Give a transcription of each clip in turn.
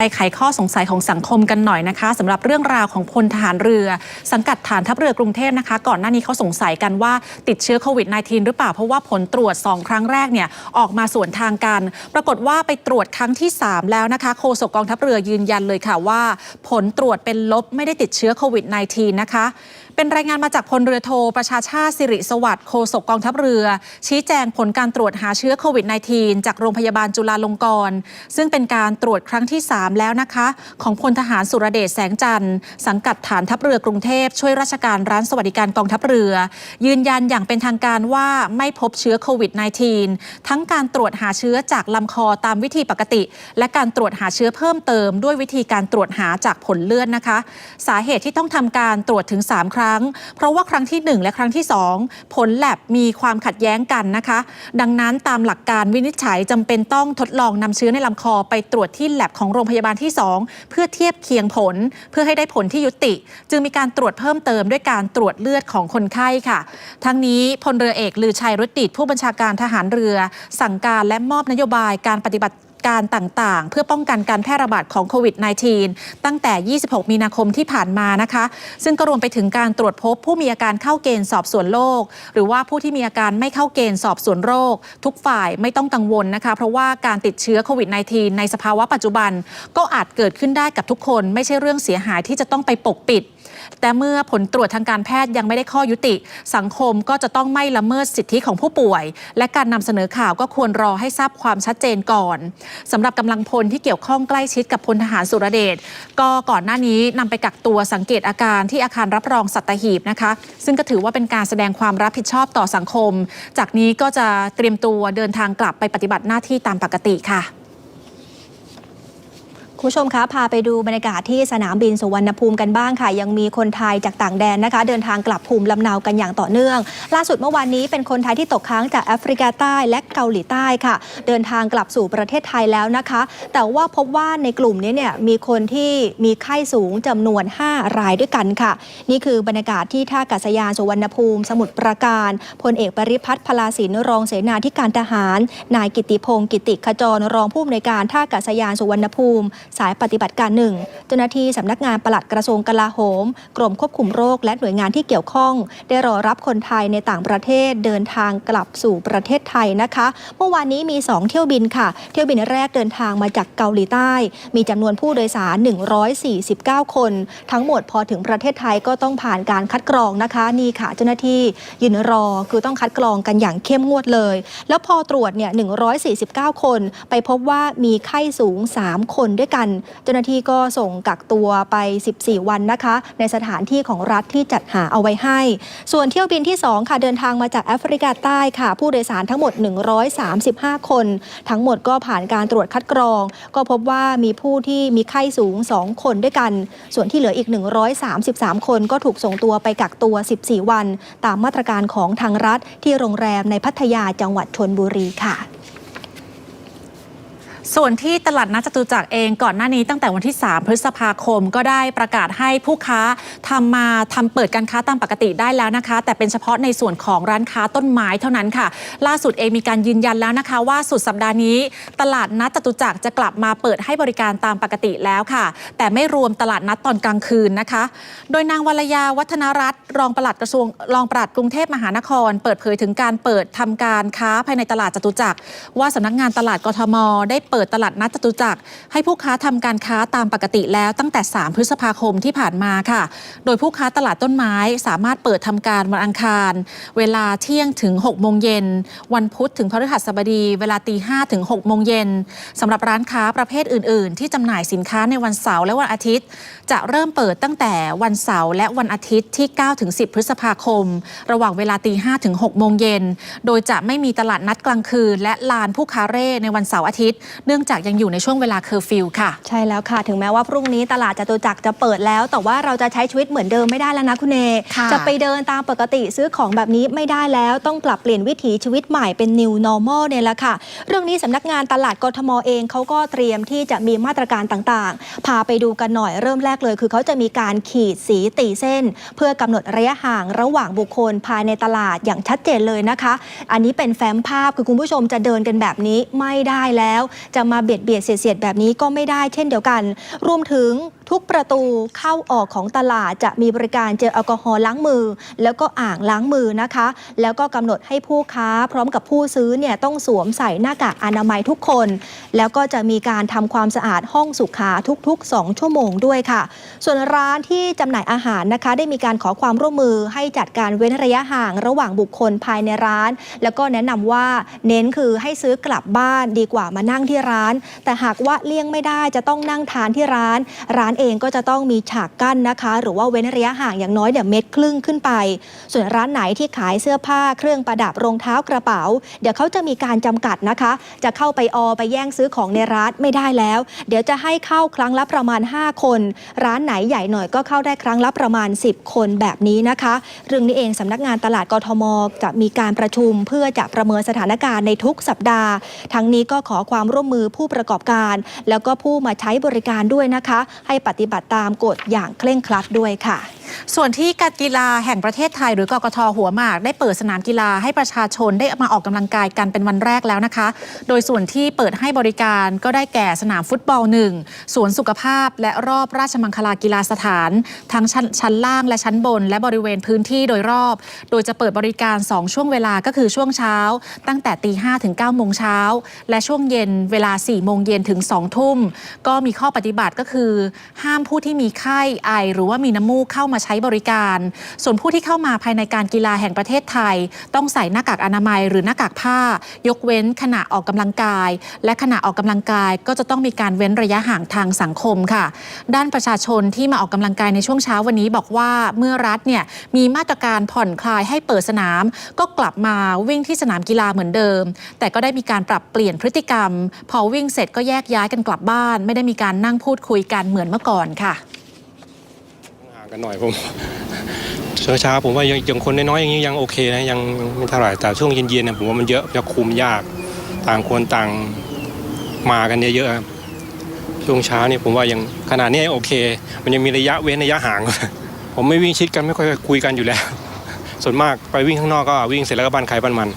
ไปไขข้อสงสัยของสังคมกันหน่อยนะคะสำหรับเรื่องราวของพลทหารเรือ สังกัดฐานทัพเรือกรุงเทพนะคะ ก่อนหน้านี้เขาสงสัยกันว่าติดเชื้อโควิด -19 หรือเปล่า เพราะว่าผลตรวจ 2 ครั้งแรกเนี่ยออกมาสวนทางกัน ปรากฏว่าไปตรวจครั้งที่ 3 แล้วนะคะโฆษกกองทัพเรือยืนยันเลยค่ะว่า ผลตรวจเป็นลบไม่ได้ติดเชื้อโควิด -19 นะคะ เป็นรายงานมาจากพลเรือโทประชาชาติสิริสวัสดิ์โฆษกกองทัพเรือ ชี้แจงผลการตรวจหาเชื้อโควิด -19 จากโรงพยาบาลจุฬาลงกรณ์ซึ่งเป็นการตรวจครั้งที่ 3 แล้วนะคะ ของพลทหารสุรเดชแสงจันทร์ สังกัดฐานทัพเรือกรุงเทพช่วยราชการร้านสวัสดิการกองทัพเรือ ยืนยันอย่างเป็นทางการว่าไม่พบเชื้อโควิด -19 ทั้งการตรวจหาเชื้อจากลำคอตามวิธีปกติ และการตรวจหาเชื้อเพิ่มเติม ด้วยวิธีการตรวจหาจากผลเลือดนะคะ สาเหตุที่ต้องทำการตรวจถึง 3 ครั้งเพราะว่าครั้งที่ 1 และครั้งที่ 2 ผลแลบมีความขัดแย้งกันนะคะ ดังนั้นตามหลักการวินิจฉัยจำเป็นต้องทดลองนำเชื้อในลำคอไปตรวจที่แลบของโรงพยาบาลที่ 2 เพื่อเทียบเคียงผล เพื่อให้ได้ผลที่ยุติ จึงมีการตรวจเพิ่มเติมด้วยการตรวจเลือดของคนไข้ค่ะ ทั้งนี้พลเรือเอกลือชัยรถติดผู้บัญชาการทหารเรือ สั่งการและมอบนโยบายการปฏิบัติ การต่างๆ เพื่อป้องกันการแพร่ระบาดของโควิด -19 ตั้งแต่ 26 มีนาคมที่ผ่านมานะคะ ซึ่งก็รวมไปถึงการตรวจพบผู้มีอาการเข้าเกณฑ์สอบสวนโรคหรือว่าผู้ที่มีอาการไม่เข้าเกณฑ์สอบสวนโรค ทุกฝ่ายไม่ต้องกังวลนะคะ เพราะว่าการติดเชื้อโควิด -19 ในสภาวะปัจจุบัน ก็อาจเกิดขึ้นได้กับทุกคน ไม่ใช่เรื่องเสียหายที่จะต้องไปปกปิด แต่เมื่อผลตรวจทางการแพทย์ยังไม่ได้ข้อยุติ สังคมก็จะต้องไม่ละเมิดสิทธิของผู้ป่วย และการนำเสนอข่าวก็ควรรอให้ทราบความชัดเจนก่อนสำหรับกำลังพลที่เกี่ยวข้องใกล้ชิดกับพลทหารสุรเดชก็ก่อนหน้านี้นำไปกักตัวสังเกตอาการที่อาคารรับรองสัตหีบนะคะ ซึ่งก็ถือว่าเป็นการแสดงความรับผิดชอบต่อสังคม จากนี้ก็จะเตรียมตัวเดินทางกลับไปปฏิบัติหน้าที่ตามปกติค่ะ คุณผู้ชมคะพาไปดูบรรยากาศที่สนามบินสุวรรณภูมิกันบ้างค่ะ ยังมีคนไทยจากต่างแดนนะคะ เดินทางกลับภูมิลำเนากันอย่างต่อเนื่อง ล่าสุดเมื่อวานนี้เป็นคนไทยที่ตกค้างจากแอฟริกาใต้และเกาหลีใต้ค่ะ เดินทางกลับสู่ประเทศไทยแล้วนะคะ แต่ว่าพบว่าในกลุ่มนี้เนี่ยมีคนที่มีไข้สูงจำนวน 5 รายด้วยกันค่ะ นี่คือบรรยากาศที่ท่าอากาศยานสุวรรณภูมิ สมุทรปราการพลเอกปริพัฒน์พลาสินรองเสนาธิการทหาร นายกิติพงศ์กิติขจรรองผู้อำนวยการท่าอากาศยานสุวรรณภูมิสายปฏิบัติการหนึ่งเจ้าหน้าที่สำนักงานปลัดกระทรวงกลาโหม กรมควบคุมโรค และหน่วยงานที่เกี่ยวข้อง ได้รอรับคนไทยในต่างประเทศเดินทางกลับสู่ประเทศไทยนะคะ เมื่อวานนี้มี 2 เที่ยวบินค่ะ เที่ยวบินแรกเดินทางมาจากเกาหลีใต้ มีจำนวนผู้โดยสาร 149 คน ทั้งหมดพอถึงประเทศไทยก็ต้องผ่านการคัดกรองนะคะ นี่ค่ะเจ้าหน้าที่ยืนรอคือต้องคัดกรองกันอย่างเข้มงวดเลย แล้วพอตรวจเนี่ย149 คน ไปพบว่ามีไข้สูง 3 คนด้วยกันเจ้าหน้าที่ก็ส่งกักตัวไป 14 วันนะคะ ในสถานที่ของรัฐที่จัดหาเอาไว้ให้ ส่วนเที่ยวบินที่ 2 ค่ะเดินทางมาจากแอฟริกาใต้ค่ะ ผู้โดยสารทั้งหมด 135 คน ทั้งหมดก็ผ่านการตรวจคัดกรอง ก็พบว่ามีผู้ที่มีไข้สูง 2 คนด้วยกัน ส่วนที่เหลืออีก 133 คนก็ถูกส่งตัวไปกักตัว 14 วัน ตามมาตรการของทางรัฐที่โรงแรมในพัทยาจังหวัดชนบุรีค่ะ ส่วนที่ตลาดนัดจตุจักรเองก่อนหน้านี้ตั้งแต่วันที่ 3 พฤษภาคมก็ได้ประกาศให้ผู้ค้าทำมาทำเปิดการค้าตามปกติได้แล้วนะคะ แต่เป็นเฉพาะในส่วนของร้านค้าต้นไม้เท่านั้นค่ะ ล่าสุดเองมีการยืนยันแล้วนะคะ ว่าสุดสัปดาห์นี้ ตลาดนัดจตุจักรจะกลับมาเปิดให้บริการตามปกติแล้วค่ะ แต่ไม่รวมตลาดนัดตอนกลางคืนนะคะ โดยนางวรยาวัฒนรัตน์รองปลัดกระทรวงรองปลัดกรุงเทพมหานคร เปิดเผยถึงการเปิดทำการค้าภายในตลาดจตุจักรว่าสำนักงานตลาดกทม ได้เปิดิดตลาดนัดจตุจักรให้ผู้ค้าทำการค้าตามปกติแล้วตั้งแต่ 3 พฤษภาคมที่ผ่านมาค่ะ โดยผู้ค้าตลาดต้นไม้สามารถเปิดทำการวันอังคาร เวลาเที่ยงถึง6โมงเย็น วันพุธถึงพฤหัสบดี เวลาตี5ถึง6โมงเย็นสำหรับร้านค้าประเภทอื่น ๆ ที่จำหน่ายสินค้าในวันเสาร์และวันอาทิตย์ จะเริ่มเปิดตั้งแต่วันเสาร์และวันอาทิตย์ที่9ถึง10 พฤษภาคม ระหว่างเวลาตี5ถึง6โมงเย็น โดยจะไม่มีตลาดนัดกลางคืน และลานผู้ค้าเร่ในวันเสาร์อาทิตย์เนื่องจากยังอยู่ในช่วงเวลาเคอร์ฟิวค่ะ ใช่แล้วค่ะถึงแม้ว่าพรุ่งนี้ตลาดจตุจักรจะเปิดแล้ว แต่ว่าเราจะใช้ชีวิตเหมือนเดิมไม่ได้แล้วนะคุณเอค่ะจะไปเดินตามปกติซื้อของแบบนี้ไม่ได้แล้ว ต้องปรับเปลี่ยนวิถีชีวิตใหม่เป็น new normal เนี่ยแหละค่ะ เรื่องนี้สำนักงานตลาดกทมเองเขาก็เตรียมที่จะมีมาตรการต่างๆ พาไปดูกันหน่อยเริ่มแรกเลย คือเขาจะมีการขีดสีตีเส้น เพื่อกำหนดระยะห่างระหว่างบุคคลภายในตลาดอย่างชัดเจนเลยนะคะ อันนี้เป็นแฟ้มภาพคือคุณผู้ชมจะเดินกันแบบนี้ไม่ได้แล้วจะมาเบียดเบียดเสียดเสียดแบบนี้ก็ไม่ได้เช่นเดียวกัน รวมถึง ทุกประตูเข้าออกของตลาดจะมีบริการเจลแอลกอฮอล์ล้างมือ แล้วก็อ่างล้างมือนะคะ แล้วก็กำหนดให้ผู้ค้าพร้อมกับผู้ซื้อเนี่ยต้องสวมใส่หน้ากากอนามัยทุกคน แล้วก็จะมีการทำความสะอาดห้องสุขาทุก ๆ 2 ชั่วโมงด้วยค่ะ ส่วนร้านที่จำหน่ายอาหารนะคะ ได้มีการขอความร่วมมือให้จัดการเว้นระยะห่างระหว่างบุคคลภายในร้าน แล้วก็แนะนำว่าเน้นคือให้ซื้อกลับบ้านดีกว่ามานั่งที่ร้าน แต่หากว่าเลี่ยงไม่ได้จะต้องนั่งทานที่ร้านร้านเองก็จะต้องมีฉากกั้นนะคะ หรือว่าเว้นระยะห่างอย่างน้อยเนี่ยเมตรครึ่งขึ้นไป ส่วนร้านไหนที่ขายเสื้อผ้าเครื่องประดับรองเท้ากระเป๋า เดี๋ยวเขาจะมีการจำกัดนะคะ จะเข้าไปออไปแย่งซื้อของในร้านไม่ได้แล้ว เดี๋ยวจะให้เข้าครั้งละประมาณ 5 คน ร้านไหนใหญ่หน่อยก็เข้าได้ครั้งละประมาณ 10 คนแบบนี้นะคะ เรื่องนี้เองสำนักงานตลาดกทมจะมีการประชุมเพื่อจะประเมินสถานการณ์ในทุกสัปดาห์ ทั้งนี้ก็ขอความร่วมมือผู้ประกอบการ แล้วก็ผู้มาใช้บริการด้วยนะคะ ให้ปฏิบัติตามกฎอย่างเคร่งครัดด้วยค่ะ ส่วนที่การกีฬาแห่งประเทศไทยหรือกกทหัวหมาก ได้เปิดสนามกีฬาให้ประชาชนได้มาออกกำลังกายกันเป็นวันแรกแล้วนะคะ โดยส่วนที่เปิดให้บริการก็ได้แก่สนามฟุตบอลหนึ่งสวนสุขภาพ และรอบราชมังคลากีฬาสถาน ทั้งชั้นชั้นล่างและชั้นบน และบริเวณพื้นที่โดยรอบ โดยจะเปิดบริการ 2 ช่วงเวลาก็คือช่วงเช้า ตั้งแต่ตีห้ถึง9โมงเช้าและช่วงเย็นเวลา4โมงเย็นถึง2ทุ่มก็มีข้อปฏิบัติก็คือห้ามผู้ที่มีไข้ไอ หรือว่ามีน้ำมูกเข้ามาใช้บริการ ส่วนผู้ที่เข้ามาภายในการกีฬาแห่งประเทศไทย ต้องใส่หน้ากากอนามัยหรือหน้ากากผ้า ยกเว้นขณะออกกำลังกาย และขณะออกกำลังกายก็จะต้องมีการเว้นระยะห่างทางสังคมค่ะ ด้านประชาชนที่มาออกกำลังกายในช่วงเช้าวันนี้บอกว่าเมื่อรัฐเนี่ยมีมาตรการผ่อนคลายให้เปิดสนาม ก็กลับมาวิ่งที่สนามกีฬาเหมือนเดิม แต่ก็ได้มีการปรับเปลี่ยนพฤติกรรม พอวิ่งเสร็จก็แยกย้ายกันกลับบ้าน ไม่ได้มีการนั่งพูดคุยกันเหมือนเมื่อก่อนค่ะห่างกันหน่อยผมเช้าเช้าๆผมว่ายังยังคนน้อยๆอย่างนี้ยังโอเคนะยังไม่เท่าไหร่แต่ช่วงเย็นๆเนี่ยผมว่ามันเยอะจะคุมยากต่างคนต่างมากันเยอะๆครับช่วงเช้านี่ผมว่ายังขนาดนี้ยังโอเค มันยังมีระยะเว้นระยะห่าง ผมไม่วิ่งชิดกันไม่ค่อยคุยกันอยู่แล้ว ส่วนมากไปวิ่งข้างนอกก็วิ่งเสร็จแล้วก็บ้านใครบ้านมัน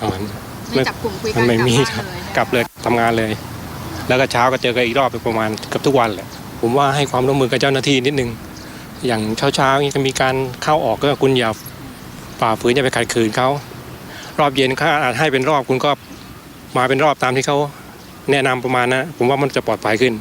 ประมาณไม่จับกลุ่มคุยกัมันนไม่มีกลับบ้านเลยกลับเลยทำงานเลย แล้วก็เช้าก็เจอกันอีกรอบประมาณเกือบทุกวันแหละ ผมว่าให้ความร่วมมือกับเจ้าหน้าที่นิดนึง อย่างเช้าๆนี่จะมีการเข้าออกก็คุณอย่าฝ่าฝืนอย่าไปขัดขืนเขา รอบเย็นเขาอาจให้เป็นรอบคุณก็มาเป็นรอบตามที่เขาแนะนำประมาณนะผมว่ามันจะปลอดภัยขึ้น